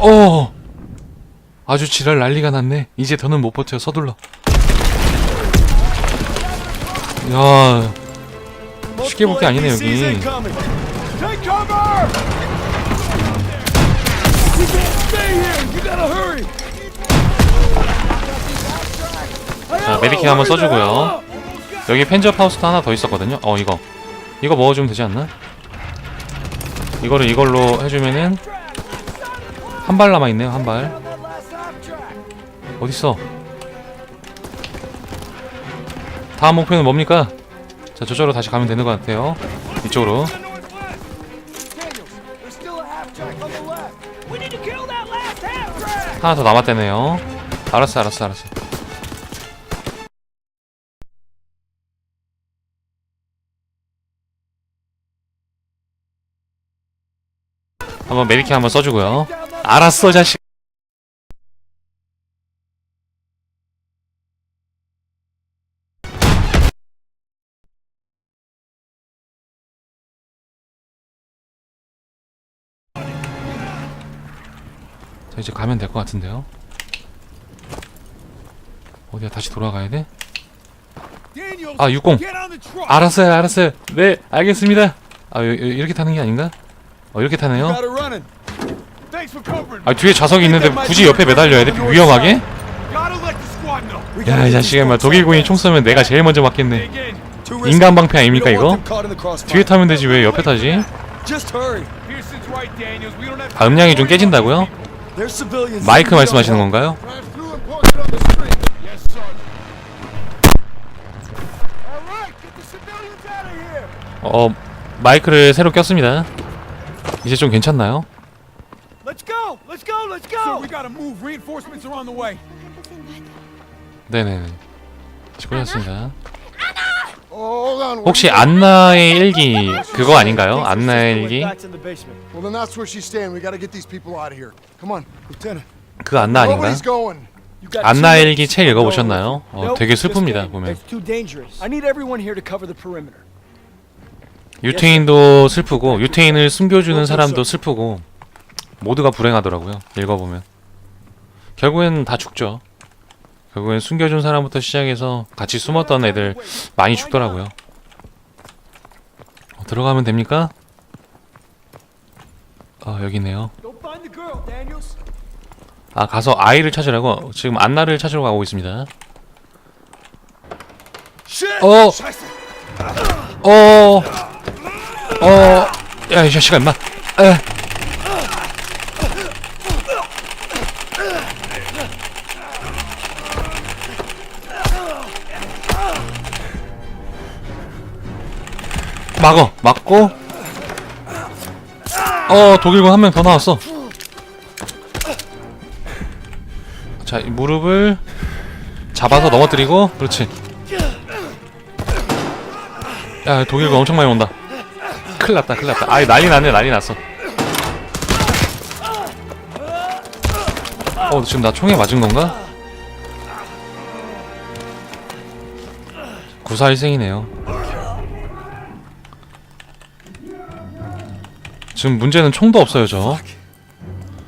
어. 아주 지랄 난리가 났네. 이제 더는 못 버텨. 서둘러. 야 쉽게 볼 게 아니네 여기! 자 메디킷 한번 써주고요. 여기 펜저 파우스도 하나 더 있었거든요. 어 이거. 이거 먹어주면 되지 않나? 이거를 이걸로 해주면은 한 발 남아있네요 한발. 어딨어? 다음 목표는 뭡니까? 자 저쪽으로 다시 가면 되는 것 같아요. 이쪽으로! 하나 더 남았다네요. 알았어 알았어 알았어. 한번 메디킷 한번 써주고요 알았어 자식 자 이제 가면 될 것 같은데요 어디야 다시 돌아가야 돼? 아 60 get on the truck! 알았어요 알았어요 네 알겠습니다 아 이렇게 타는 게 아닌가? 어 이렇게 타네요 아 뒤에 좌석이 있는데 굳이 옆에 매달려야 돼? 위험하게? 야 이 자식아 마 독일군이 총 쏘면 내가 제일 먼저 맞겠네. 인간 방패 아닙니까 이거? 뒤에 타면 되지 왜 옆에 타지? 아 음량이 좀 깨진다고요? 마이크 말씀하시는 건가요? 어 마이크를 새로 꼈습니다 이제 좀 괜찮나요? Let's go. Let's go. Let's go. Sir, we gotta move. Reinforcements are on the way. 네네네 Oh, on. 혹시 안나의 일기 그거 아닌가요? 안나의 일기? Back to the basement. Well, then that's where she's staying. We got to get these people out of here. Come on. Lieutenant. 그 안나 아닌가요? Nobody's going. You got 안나의 two 일기 책 읽어보셨나요? 어, 되게 슬픕니다. 보면 It's too dangerous. I need everyone here to cover the perimeter. 유태인도 슬프고 유태인을 숨겨주는 사람도 슬프고 모두가 불행하더라고요 읽어보면 결국엔 다 죽죠 결국엔 숨겨준 사람부터 시작해서 같이 숨었던 애들 많이 죽더라고요 어, 들어가면 됩니까? 어 여기 있네요 Go find the girl, Daniels. 아 가서 아이를 찾으라고 지금 안나를 찾으러 가고 있습니다. 어. 어, 어, 야, 이 자식아, 임마. 에. 막어, 막고. 어, 독일군 한 명 더 나왔어. 자, 이 무릎을 잡아서 넘어뜨리고, 그렇지. 야 독일군 엄청 많이 온다 큰일 났다 큰일 났다 아이 난리 났네 난리 났어 어 지금 나 총에 맞은 건가? 구사일생이네요 지금 문제는 총도 없어요 저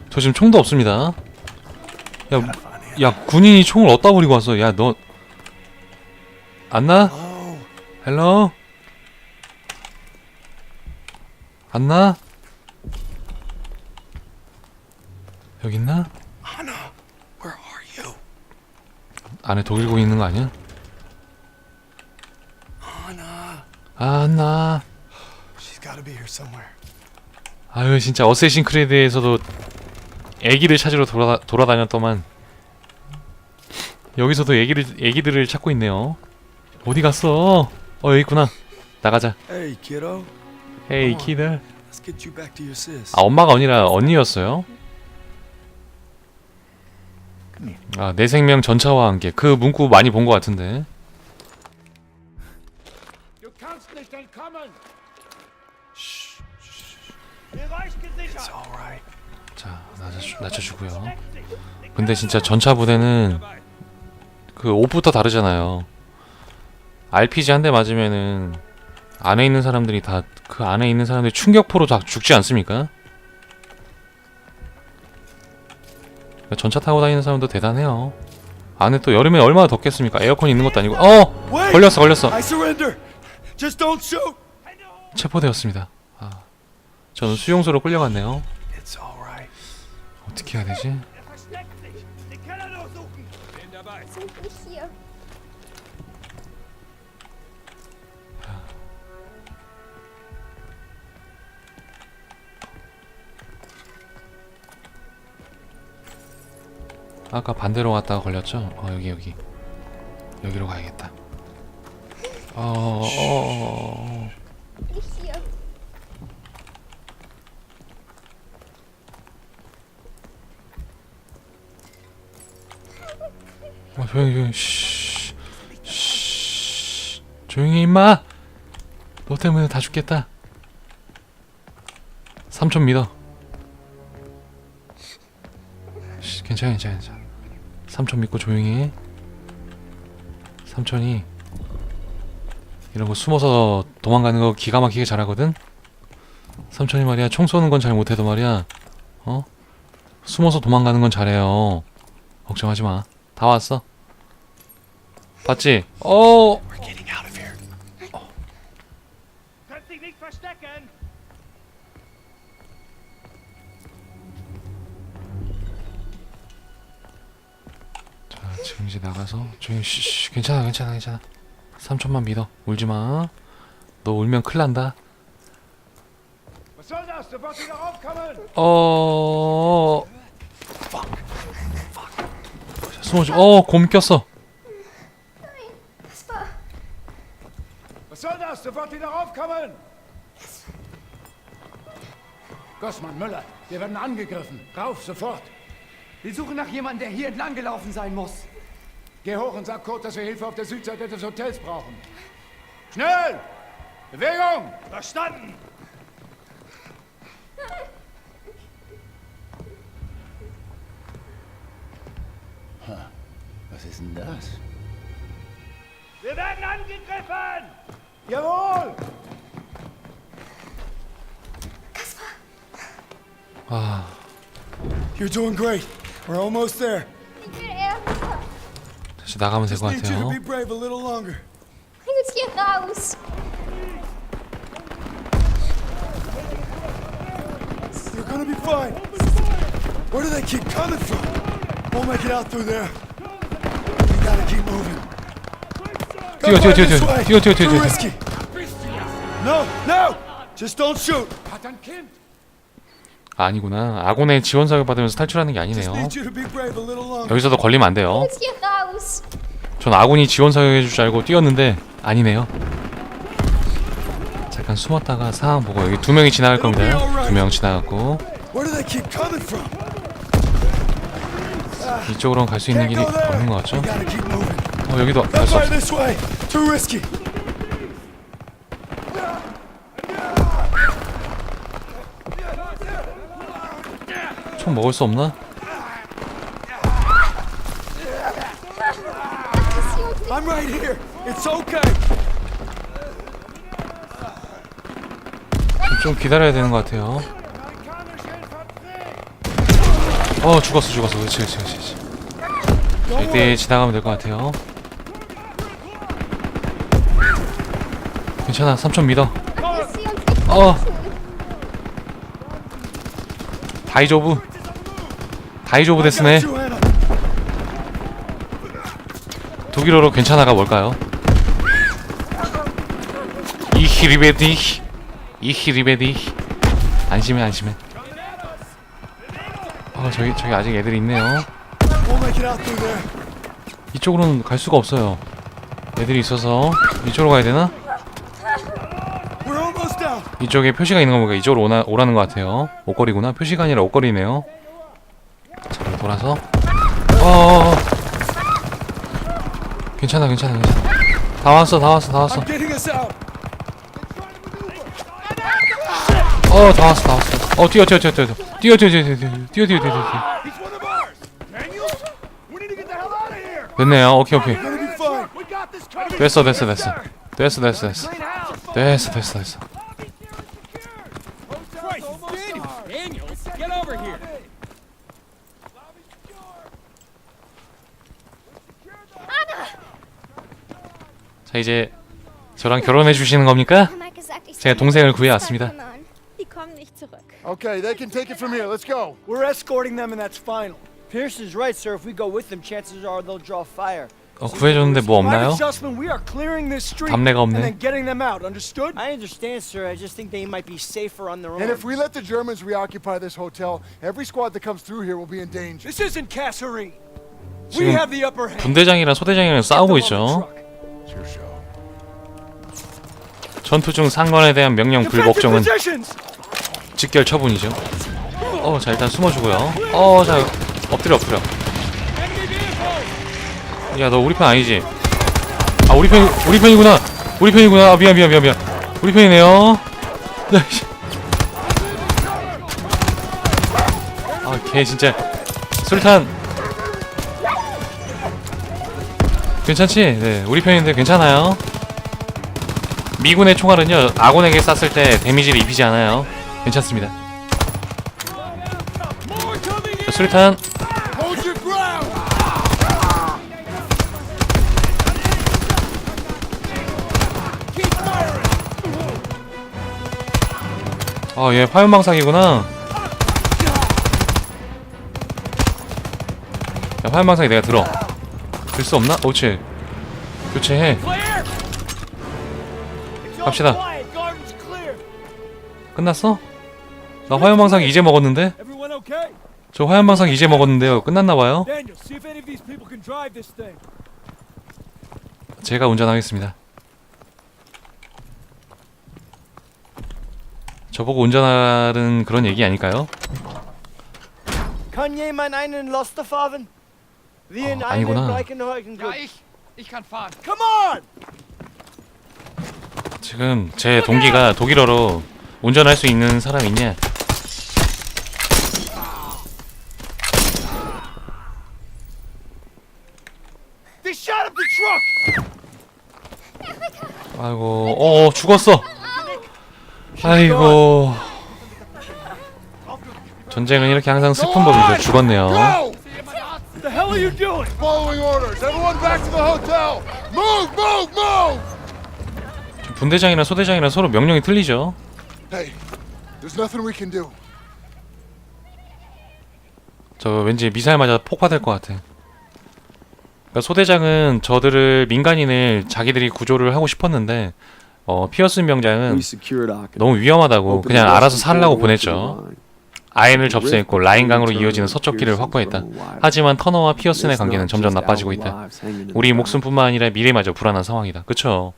저 지금 총도 없습니다 야, 야 군인이 총을 어디다 버리고 왔어 야 너 안나? 헬로? 안나? 여기 있나? 안에 독일군 있는 거 아니야? 아, 안나. She's gotta be here somewhere. 아유 진짜 어쌔신 크리드에서도 애기를 찾으러 돌아 돌아다녔더만 여기서도 애기를 애기들을 찾고 있네요. 어디 갔어? 어 여기 있구나. 나가자. Hey, kiddo. 헤이 키들. Let's get you back to your sis. 아 엄마가 아니라 언니였어요. 아내 생명 전차와 함께 그 문구 많이 본 것 같은데. 자 낮춰, 낮춰 주고요. 근데 진짜 전차 부대는 그 옷부터 다르잖아요. RPG 한 대 맞으면은 안에 있는 사람들이 다 그 안에 있는 사람들이 충격포로 다 죽지 않습니까? 전차 타고 다니는 사람도 대단해요. 안에 또 여름에 얼마나 덥겠습니까? 에어컨 있는 것도 아니고. 어! 걸렸어, 걸렸어. 체포되었습니다. 아, 저는 수용소로 끌려갔네요. 어떻게 해야 되지? Er. 아까 반대로 갔다가 걸렸죠? 어 여기 여기 여기로 가야겠다. 어, 어, 어, Nicht hier. 어, 조용히 조용히 쉬, 쉬, 조용히 해, 임마. 너 때문에 다 죽겠다. 3천 믿어. 쉬, 괜찮아 괜찮아 괜찮아. 3천 믿고 조용히 해. 3천이 이런 거 숨어서 도망가는 거 기가 막히게 잘하거든. 삼촌이 말이야 총 쏘는 건 잘 못해도 말이야 어 숨어서 도망가는 건 잘해요 걱정하지 마다 왔어 봤지 어. 자, 지금 이제 나가서 조용히 쉬, 쉬 괜찮아 괜찮아 괜찮아 삼촌만 믿어 울지 마 너 울면 큰일 난다 Was soll das? Sofort wieder aufkommen. 어 숨어줘 어 곰 꼈어 Sofort wieder aufkommen. Gossmann, Müller, wir werden angegriffen. Rauf, sofort. Wir suchen nach jemandem, der hier entlang gelaufen sein muss. Geh hoch und sag Kurt, dass wir Hilfe auf der Südseite des Hotels brauchen. Schnell! Bewegung! Verstanden. Was ist denn das? Wir werden angegriffen. Jawohl. 아 You're doing great. We're almost there. Ich will ernster. 다시 나가면 될 Just 것 need you to 같아요 be brave a little longer. Bring uns hier raus. You're gonna be fine. Where do they keep coming from? We'll make it out through there. We gotta keep moving. 뛰어 뛰어 뛰어 This 뛰어 way. 뛰어 뛰어 뛰어 Too 뛰어 risky. No, no. Just don't shoot. 아, 아니구나 아군의 지원 사격 받으면서 탈출하는 게 아니네요 need you to be brave a little longer. 여기서도 걸리면 안 돼요. 전 아군이 지원 사격해 줄 줄 알고 뛰었는데 아니네요. 잠깐 숨었다가 상황 보고 여기 두 명이 지나갈 겁니다. 두 명 지나갔고 Where do they keep coming from? 이쪽으로는 갈 수 있는 길이. 없는 것 같죠? We gotta keep moving. 어 여기도 갈 That 수 way, 없어. this way. Too risky. 총 먹을 수 없나? I'm right here. It's okay. 좀 기다려야 되는 것 같아요. 어 죽었어 죽었어 그렇지 그렇지 그렇지. 이때. 지나가면 될 것 같아요. 괜찮아 삼촌 믿어. 어. 다이조부 다이조부 데스네. Got you, Anna. 독일어로 괜찮아가 뭘까요? 이히리베디 이히리베디 안심해 안심해 아 저기 저기 아직 애들이 있네요. 이쪽으로는 갈 수가 없어요 애들이 있어서 이쪽으로 가야 되나? 이쪽에 표시가 있는 거 보니까 이쪽으로 오나, 오라는 것 같아요 옷걸이구나 표시가 아니라 옷걸이네요 돌아서 어어어 괜찮아 괜찮아 괜찮아 다 왔어 다 왔어 다 왔어 I'm getting us out. 어, 다 왔어, 다 왔어. 어, 뛰어, 뛰어, 뛰어, 뛰어, 뛰어, 뛰어, 뛰어, 뛰어, 뛰어, 뛰어, 뛰어, 뛰어. 됐네요. 오케이, 오케이. 됐어, 됐어, 됐어. 됐어, 됐어, 됐어. 됐어, 됐어, 됐어. Daniels, get over here. 자 이제 저랑 결혼해 주시는 겁니까? 제가 동생을 구해왔습니다. Okay, they can take it from here. Let's go. We're escorting them, and that's final. Pearson's right, sir. If we go with them, chances are they'll draw fire. 어, 구해줬는데 뭐 없나요? 답례가 없네. I understand, sir. I just think they might be safer on their own. And if we let the Germans reoccupy this hotel, every squad that comes through here will be in danger. This isn't Kasserine. We have the upper hand. 분대장이랑 소대장이랑 싸우고 있죠. 전투 중 상관에 대한 명령 불복종은. 직결 처분이죠. 어, 자 일단 숨어주고요. 어, 자 엎드려 엎드려. 야, 너 우리 편 아니지? 아, 우리 편 우리 편이구나. 우리 편이구나. 아, 미안 미안 미안 미안. 우리 편이네요. 아, 걔 진짜 술탄. 괜찮지? 네, 우리 편인데 괜찮아요. 미군의 총알은요 아군에게 쐈을 때 데미지를 입히지 않아요. 괜찮습니다. 자, 수류탄 Hold your ground! 아, 얘 화염방사기구나. 야, 화염방사기 내가 들어. 들 수 없나? 오치. 교체해. 갑시다. 끝났어? 나 화염방사기 이제 먹었는데? 저 화염방사기 이제 먹었는데요. 끝났나봐요. 제가 운전하겠습니다. 저보고 운전하는 그런 얘기 아닐까요? Oh, einem 아니구나. 지금 제 동기가 독일어로 운전할 수 있는 사람 있냐? They shot up the truck! 아이고, 어, 어 죽었어. 아이고. 전쟁은 이렇게 항상 슬픈 법이죠. 죽었네요. What the hell are you doing? Following orders. Everyone back to the hotel. Move, move, move! 분대장이랑 소대장이랑 서로 명령이 틀리죠. Hey, there's nothing we can do. 저 왠지 미사일 맞아 폭파될 것 같아. 그러니까 소대장은 저들을 민간인을 자기들이 구조를 하고 싶었는데 어, 피어슨 병장은 너무 위험하다고 그냥 알아서 살라고 보냈죠. 아인을 접수했고 라인강으로 이어지는 서쪽 길을 확보했다. 하지만 터너와 피어슨의 관계는 점점 나빠지고 있다. 우리 목숨뿐만 아니라 미래마저 불안한 상황이다. 그쵸?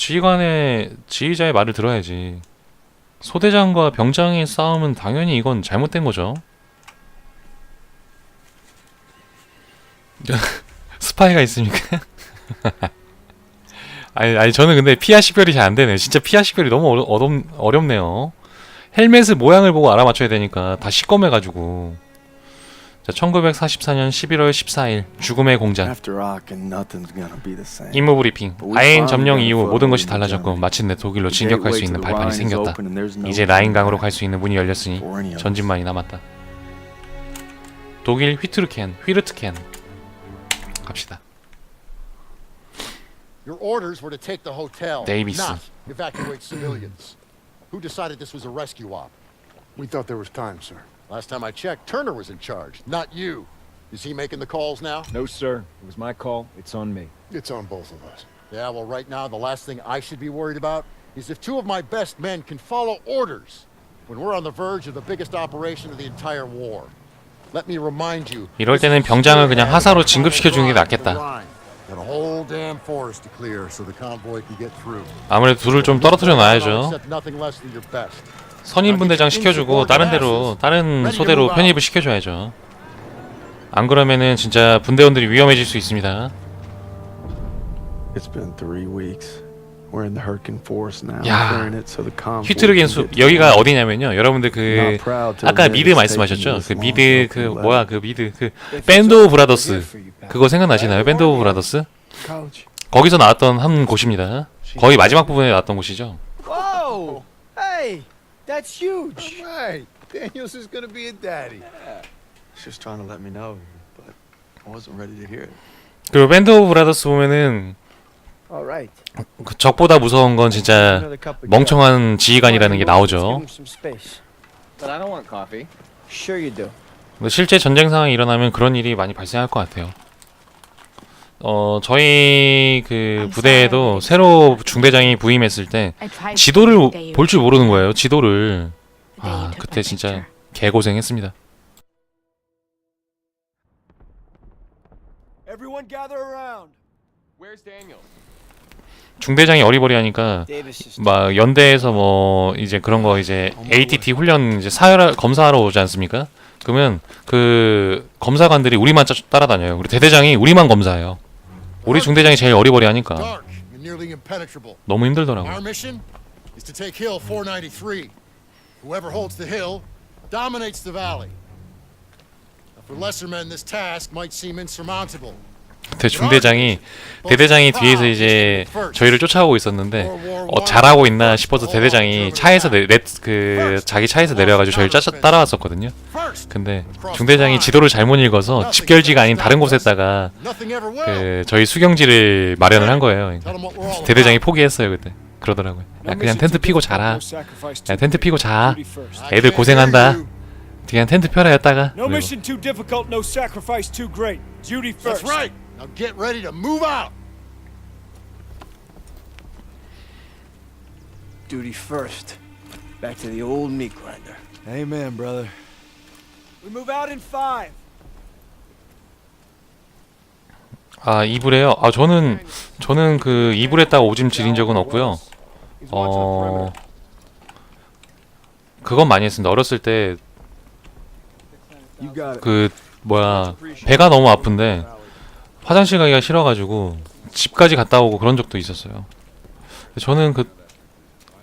지휘관의 지휘자의 말을 들어야지. 소대장과 병장의 싸움은 당연히 이건 잘못된 거죠. 스파이가 있습니까? 아니, 아니 저는 근데 피아 식별이 잘 안 되네. 진짜 피아 식별이 너무 어렵, 어렵네요. 헬멧의 모양을 보고 알아맞혀야 되니까 다 시꺼매가지고. 자, 1944년 11월 14일 죽음의 공장. 임무 브리핑. 아인 점령 이후 모든 것이 달라졌고 마침내 독일로 진격할 수 있는 발판이 생겼다. 이제 라인강으로 갈 수 있는 문이 열렸으니 전진만이 남았다. 독일 휘트르켄, 휘르트켄. 갑시다. Civilians. Who decided this was a rescue op? We thought there was time, sir. Last time I checked, Turner was in charge, not you. Is he making the calls now? No, sir. It was my call. It's on me. It's on both of us. Yeah, well, right now, the last thing I should be worried about is if two of my best men can follow orders when we're on the verge of the biggest operation of the entire war. Let me remind you. 이럴 때는 병장을 그냥 하사로 진급시켜 주는 게 낫겠다. Got a whole damn forest to clear so the convoy can get through. 아무래도 둘을 좀 떨어뜨려 놔야죠. Accept nothing less than your best. 선임 분대장 시켜주고 다른 데로 다른 소대로 편입을 시켜줘야죠. 안 그러면은 진짜 분대원들이 위험해질 수 있습니다. It's been three weeks. We're in the Hurricane Forest now. 야, clearing it so the convoy 휘트르겐 can 숲 여기가 어디냐면요. 여러분들 그 아까 미드 말씀하셨죠? 그 미드 그 뭐야 그 미드 그 밴드 오브 브라더스 그거 생각나시나요? 밴드 오브 브라더스? 거기서 나왔던 한 곳입니다. 거의 마지막 부분에 나왔던 곳이죠. Whoa! Hey, that's huge. Hey, Daniels is gonna be a daddy. She was trying to let me know, but I wasn't ready to hear it. 그리고 밴드 오브 브라더스 보면은 All right. 그 적보다 무서운 건 진짜 멍청한 지휘관이라는 게 Give 나오죠. some space. But I don't want coffee. Sure you do. 근데 실제 전쟁 상황이 일어나면 그런 일이 많이 발생할 것 같아요. 어 저희 그 부대에도 새로 중대장이 부임했을 때 지도를 볼 줄 모르는 거예요. 지도를 아 그때 진짜 개고생했습니다. Everyone gather around. Where's Daniel? 중대장이 어리버리하니까 막 연대에서 뭐 이제 그런 거 이제 ATT 훈련 이제 사열 검사하러 오지 않습니까? 그러면 그 검사관들이 우리만 따- 따라다녀요. 우리 대대장이 우리만 검사해요. 우리 중대장이 제일 어리버리하니까. 너무 힘들더라고. Our mission is to take Hill 493. Whoever holds the hill dominates the valley. Now, for lesser men, this task might seem insurmountable. 그때 중대장이 대대장이 뒤에서 이제 저희를 쫓아오고 있었는데 어, 잘하고 있나 싶어서 대대장이 차에서 내, 내, 그 자기 차에서 내려가지고 저희를 짜, 따라왔었거든요. 근데 중대장이 지도를 잘못 읽어서 집결지가 아닌 다른 곳에다가. 그 저희 수경지를 마련을 한 거예요. 대대장이. 포기했어요 그때. 그러더라고요. 야 그냥 텐트 피고 자라. 야 텐트 피고 자. 애들 고생한다. 그냥 텐트 펴라 였다가. No mission too difficult, no sacrifice too great. Duty That's first. right. Now get ready to move out. Duty first. Back to the old meat grinder. Amen, brother. We move out in five. 아 이불에요. 아 저는 저는 그 이불에다가 오줌 지린 적은 없고요. 어 그건 많이 했습니다. 어렸을 때 그. 뭐야 배가 너무 아픈데 화장실 가기가 싫어가지고 집까지 갔다 오고 그런 적도 있었어요. 저는 그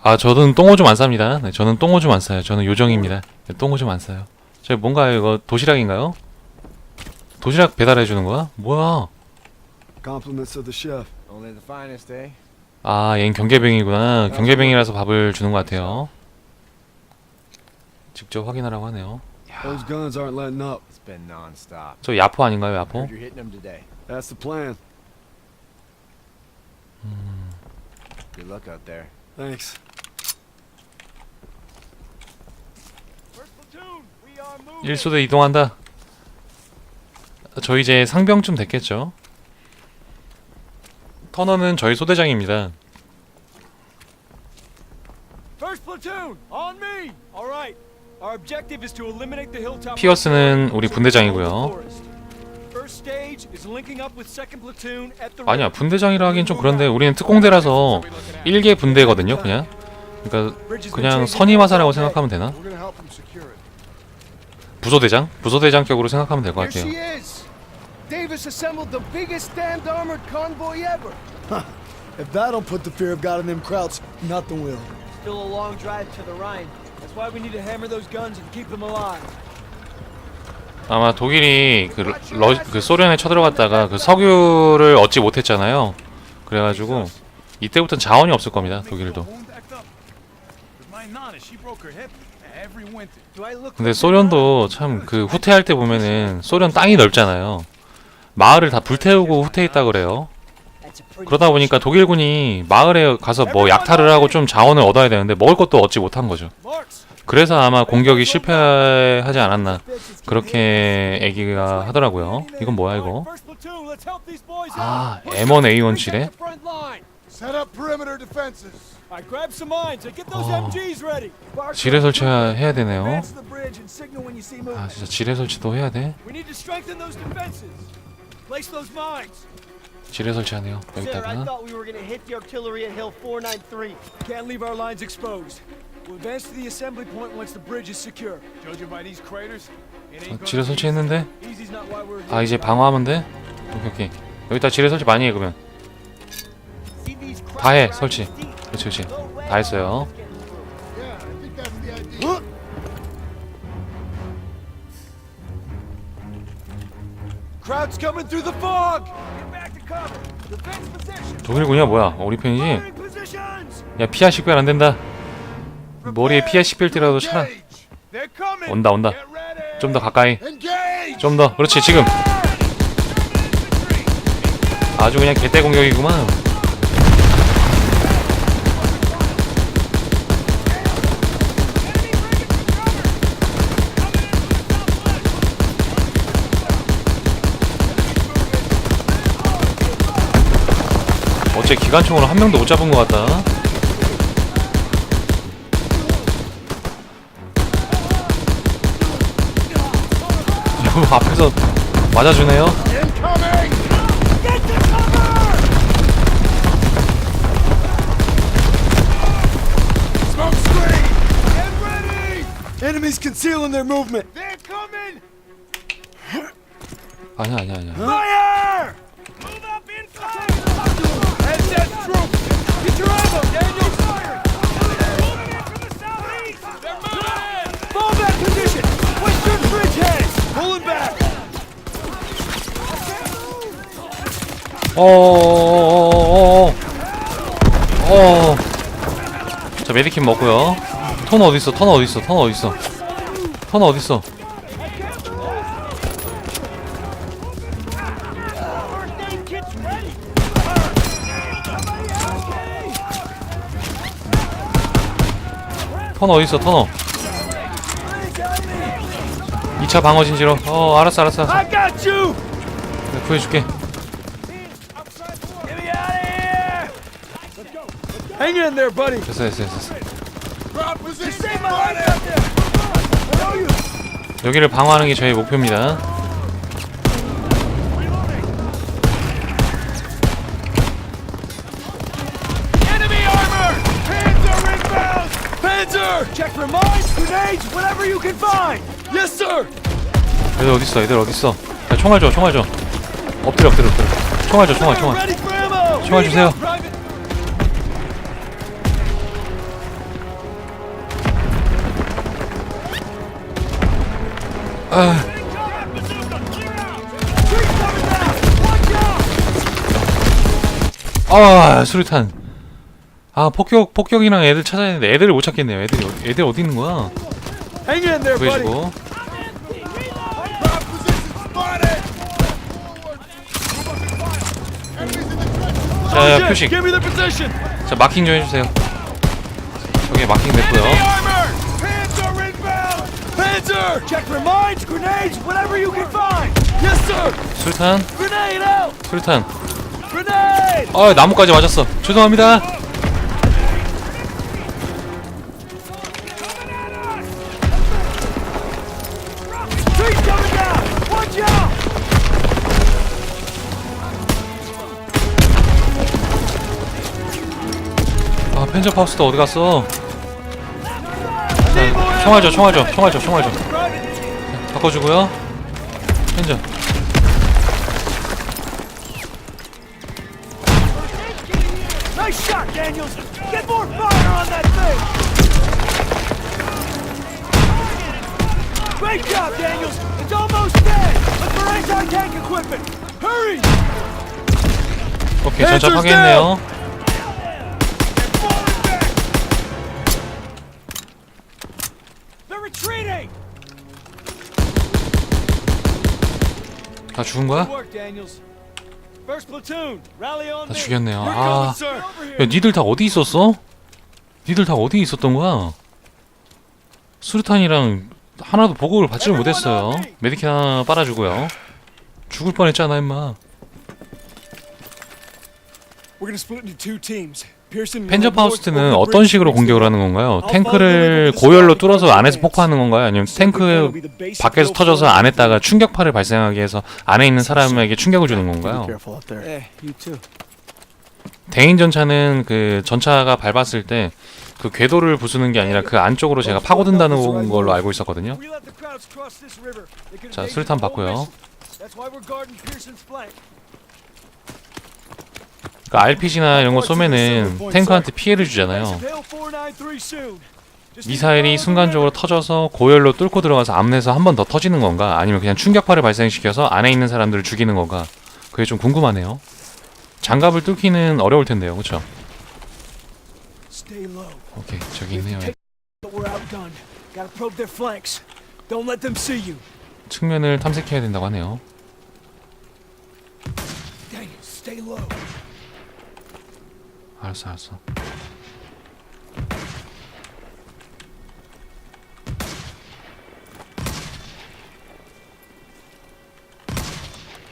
아 저는 똥오줌 안 쌉니다. 네, 저는 똥오줌 안 싸요. 저는 요정입니다. 네, 똥오줌 안 싸요. 저 뭔가 이거 도시락인가요? 도시락 배달해 주는 거야? 뭐야? Compliments of the chef. Only the finest, eh? 아, 얜 경계병이구나. 경계병이라서 밥을 주는 것 같아요. 직접 확인하라고 하네요. 저 야포 아닌가요, 야포? Heard you're hitting them today. That's the plan. Good luck out there. Thanks. First platoon, 1소대 이동한다. 저 이제 상병쯤 됐겠죠? 터너는 저희 소대장입니다. First platoon, on me. All right. Our objective is to eliminate the hilltop. 피어스는 우리 분대장이고요. First stage is linking up with second platoon at the 아니야, 분대장이라 하긴 좀 그런데 우리는 특공대라서 1개 분대거든요, 그냥. 그러니까 그냥 선임화사라고 생각하면 되나? We're gonna help them secure it. 부소대장? 부소대장격으로 생각하면 될 것 같아요. she is. Davis assembled the biggest damned armored convoy ever. If that don't put the fear of God in them Krauts, nothing will. Still a long drive to the Rhine. That's why we need to hammer those guns and keep them alive. 아마 독일이 그, 러, 그 소련에 쳐들어갔다가 그 석유를 얻지 못했잖아요. 그래가지고 이때부터는 자원이 없을 겁니다. 독일도. 근데 소련도 참 그 후퇴할 때 보면은 소련 땅이 넓잖아요. 마을을 다 불태우고 후퇴했다 그래요. 그러다 보니까 독일군이 마을에 가서 뭐 약탈을 하고 좀 자원을 얻어야 되는데 먹을 것도 얻지 못한 거죠. 그래서 아마 공격이 실패하지 않았나 그렇게 얘기가 하더라고요. 이건 뭐야 이거? 아 out. M1A17에 어. MGs ready. 지뢰 설치해야 되네요. Advance to the bridge and signal when you see movement. 아 진짜 지뢰 설치도 해야 돼? We need to strengthen those defenses. Place those mines. 지뢰 설치하네요. 여기다가 thought we were going to hit the artillery at Hill 493. Can't leave our lines exposed. We'll advance to the assembly point once the bridge is secure. Judging by these craters, it 어, 지뢰 설치했는데 아. 이제 방어하면 돼? 오케이 오케이 여기다 지뢰 설치 많이 해 그러면 다 해 설치. 그렇지 그렇지. 다 했어요. 독일군이야 뭐야 어, 우리 편이지? 야 피아 식별 안 된다 머리에 피아 식별띠라도 차라. 온다 온다. 좀 더 가까이! 좀 더 그렇지 지금 아주 그냥 개떼 공격이구만 갑자기 기관총으로 한 명도 못 잡은 것 같다. 여보 앞에서 맞아주네요. Smoke screen! Get ready! Enemies concealing their movement. They're coming! 아니야 아니야 아니야. Fire! 어어어어어어. 어. 자 메디킨 먹고요. 턴 어디 있어? 턴 어디 있어? 턴 어디 있어? 턴 어디 있어? First aid kit's ready! 턴 어디 있어? 턴어. 2차 방어 진지로. 어 알았어 알았어 알았어. 내가 구해줄게. Hang in there, buddy. 됐어 됐어 됐어. 여기를 방어하는 게 저희 목표입니다. Panzer! Check for mines, grenades, whatever you can find! Yes, sir. 애들 어디 있어? 애들 어디 있어? 야, 총알 줘, 총알 줘. 엎드려, 엎드려, 엎드려. 총알 줘, 총알, 총알. Ready for ammo! 총알 주세요. 아, 아, 수류탄. 아, 폭격, 폭격이랑 애들 찾아야 되는데 애들을 못 찾겠네요. 애들이, 어디- 애들 어디 있는 거야? 구해주고. 자, 야, 표식. 자, 마킹 좀 해주세요. 저기 마킹 됐고요. 수류탄. Grenade! 아, 나무까지 맞았어. 죄송합니다. 아, 펜저 파우스도 어디 갔어? 자, 총알 줘, 총알 줘, 총알 줘, 총알 줘. 자, 바꿔주고요. Great job, Daniels! It's almost dead! Equipment! Hurry! 오케이, 전차 파괴했네요. 다 죽은 거야? 다. 죽였네요. 아. 야, 니들 다 어디 있었어? 니들 다 어디 있었던 거야? 수류탄이랑 하나도 보급을 받지를 못했어요. 메디킷 하나 빨아주고요. 죽을 뻔했잖아, 임마. We're gonna split into two teams. 펜저 파우스트는 어떤 식으로 공격을 하는 건가요? 탱크를 고열로 뚫어서 안에서 폭파하는 건가요? 아니면 탱크 밖에서 터져서 안에다가 충격파를 발생하게 해서 안에 있는 사람에게 충격을 주는 건가요? too. 대인 전차는 그 전차가 밟았을 때 그 궤도를 부수는 게 아니라 그 안쪽으로 제가 파고든다는 걸로 알고 있었거든요. 자, 수류탄 받고요. mission. That's why we're guarding Pearson's flank. 그러니까 RPG나 이런 거 쏘면은 탱크한테 피해를 주잖아요. Hill 493 soon. Just 미사일이 순간적으로 터져서 고열로 뚫고 들어가서 암내에서 한 번 더 터지는 건가? 아니면 그냥 충격파를 발생시켜서 안에 있는 사람들을 죽이는 건가? 그게 좀 궁금하네요. 장갑을 뚫기는 어려울 텐데요, 그렇죠? Low, 오케이, 저기 있네요. 측면을 탐색해야 된다고 하네요. 알았어, 알았어.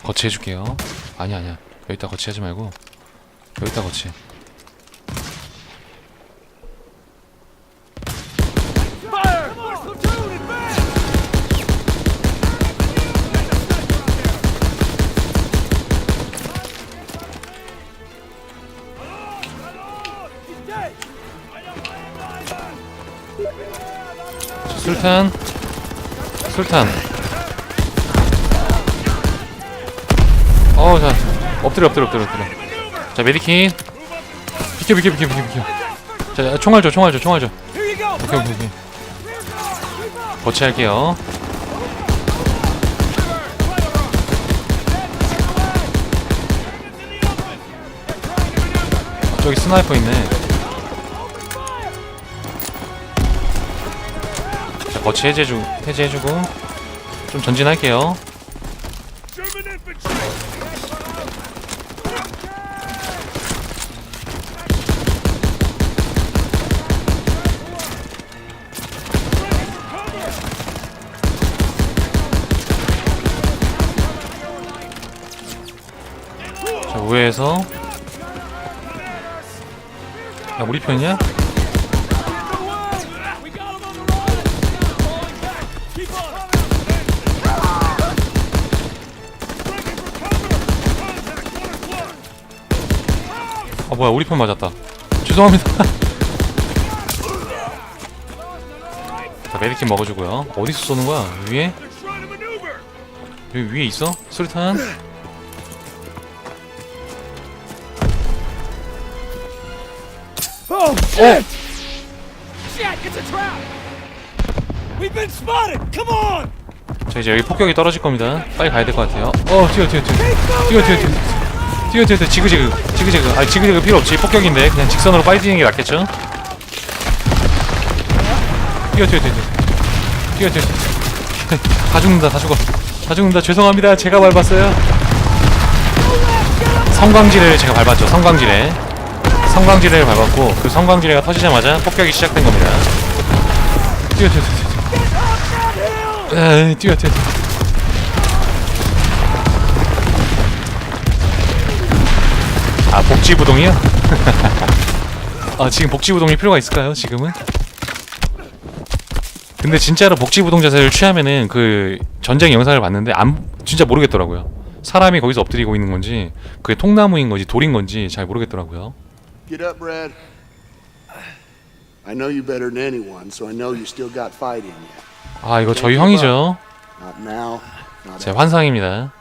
거치해줄게요. 아니야, 아니야. 여기다 거치하지 말고 여기다 거치. 술탄. 술탄. 어, 자. 엎드려, 엎드려, 엎드려. 자, 메디킨. 비켜, 비켜, 비켜, 비켜, 비켜. 자, 총알 줘, 총알 줘, 총알 줘. 오케이, 오케이, 오케이. 거치할게요. 어, 저기 스나이퍼 있네. 거치 해제해주, 해제해주고. 좀 전진할게요. 자, 우회해서. 야, 우리 편이야? 뭐야, 우리 편 맞았다. 죄송합니다. 자, 메디킨 먹어주고요. 어디서 쏘는 거야? 위에? 여기 위에 있어? 수류탄? Oh, shit! Shit, it's a trap! We've been spotted! Come on! 자 이제 여기 폭격이 떨어질 겁니다. 빨리 가야 될 것 같아요. 어 뛰어 뛰어 뛰어 뛰어 뛰어 뛰어 뛰어 뛰어 뛰어 지그지그 지그지그. 아 지그지그 필요 없지. 폭격인데 그냥 직선으로 뛰는 게 낫겠죠? 뛰어 뛰어 뛰어 뛰어 뛰어 뛰어 다 죽는다 다 죽어. 다 죽는다. 죄송합니다. 제가 밟았어요. 성광지뢰를 제가 밟았죠. 성광지뢰 성광지뢰를 밟았고 그 성광지뢰가 터지자마자 폭격이 시작된 겁니다. 뛰어 뛰어 뛰어 뛰어 뛰어 뛰어 뛰어 아 복지부동이요? 아 지금 복지부동이 필요가 있을까요 지금은? 근데 진짜로 복지부동 자세를 취하면은 그 전쟁 영상을 봤는데 안 진짜 모르겠더라고요 사람이 거기서 엎드리고 있는 건지 그게 통나무인 건지 돌인 건지 잘 모르겠더라고요 Get up, Brad. I know you better than anyone, so I know you still got fight in you. 아 이거 저희 형이죠 Not now, not 제 ever. 환상입니다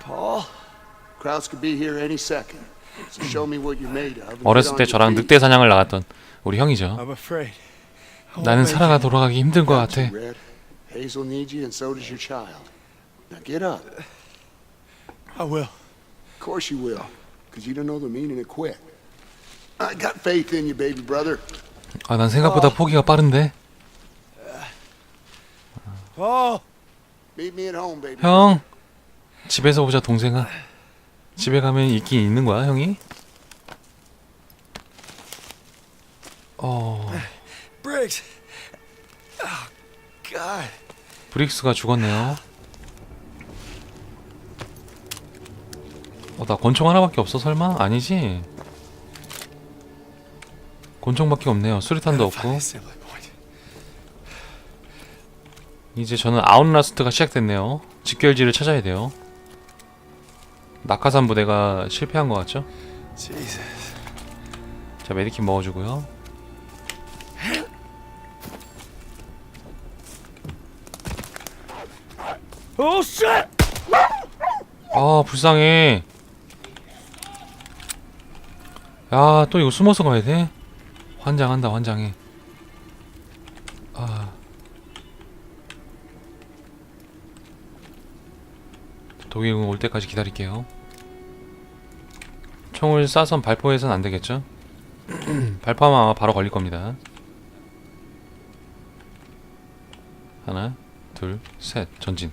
Krauts could be here any second. So show me what you're made of. and get 어렸을 때 저랑. 늑대 사냥을 나갔던 우리 형이죠 I'm afraid. 나는 살아가 돌아가기 힘든 것 같아 you, Red. Hazel needs you, and so does your child. Now get up. I will. Of course you will, because you don't know the meaning of quit. I got faith in you, baby brother. 아 난 생각보다 포기가 빠른데 Oh, Meet me at home, baby. 형 집에서 보자 동생아 집에 가면 있긴 있는 거야 형이? 어 Briggs. Oh, God. 브릭스가 죽었네요 어 나 권총 하나밖에 없어 설마? 아니지? 권총밖에 없네요 수리탄도 없고. 이제 저는 아웃라스트가 시작됐네요 직결지를 찾아야 돼요 낙하산 부대가 실패한 것 같죠? 자 메디킨 먹어주고요 Oh! 아 불쌍해 야 또 이거 숨어서 가야 돼? 환장한다 환장해 아 독일군 올 때까지 기다릴게요 총을 쏴선 발포해선 안 되겠죠? 발포하면 아마 바로 걸릴 겁니다. 하나 둘 셋. 전진